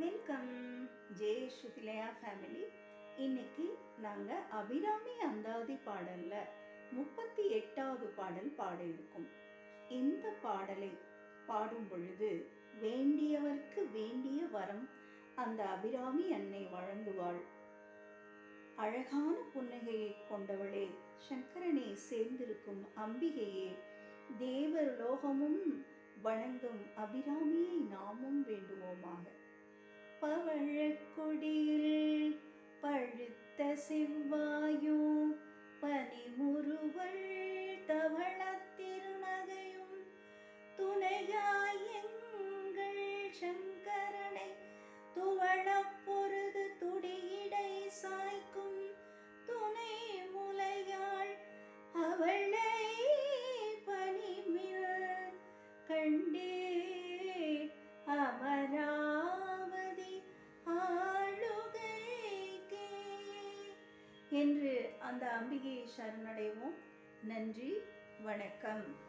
Welcome ஜெய Shruthilaya family இன்னைக்கு நாங்கள் அபிராமி அந்தாதி பாடலில் முப்பத்தி எட்டாவது பாடல் பாட இருக்கும் இந்த பாடலை பாடும் பொழுது வேண்டியவர்க்கு வேண்டிய வரம் அந்த அபிராமி அன்னை வழங்குவாள். அழகான புன்னகையை கொண்டவளே சங்கரனை சேர்ந்திருக்கும் அம்பிகையே தேவர் லோகமும் வணங்கும் அபிராமியை நாமும் பவழக்கொடியில் என்று அந்த அம்பிகையை சரணடைவோம். நன்றி வணக்கம்.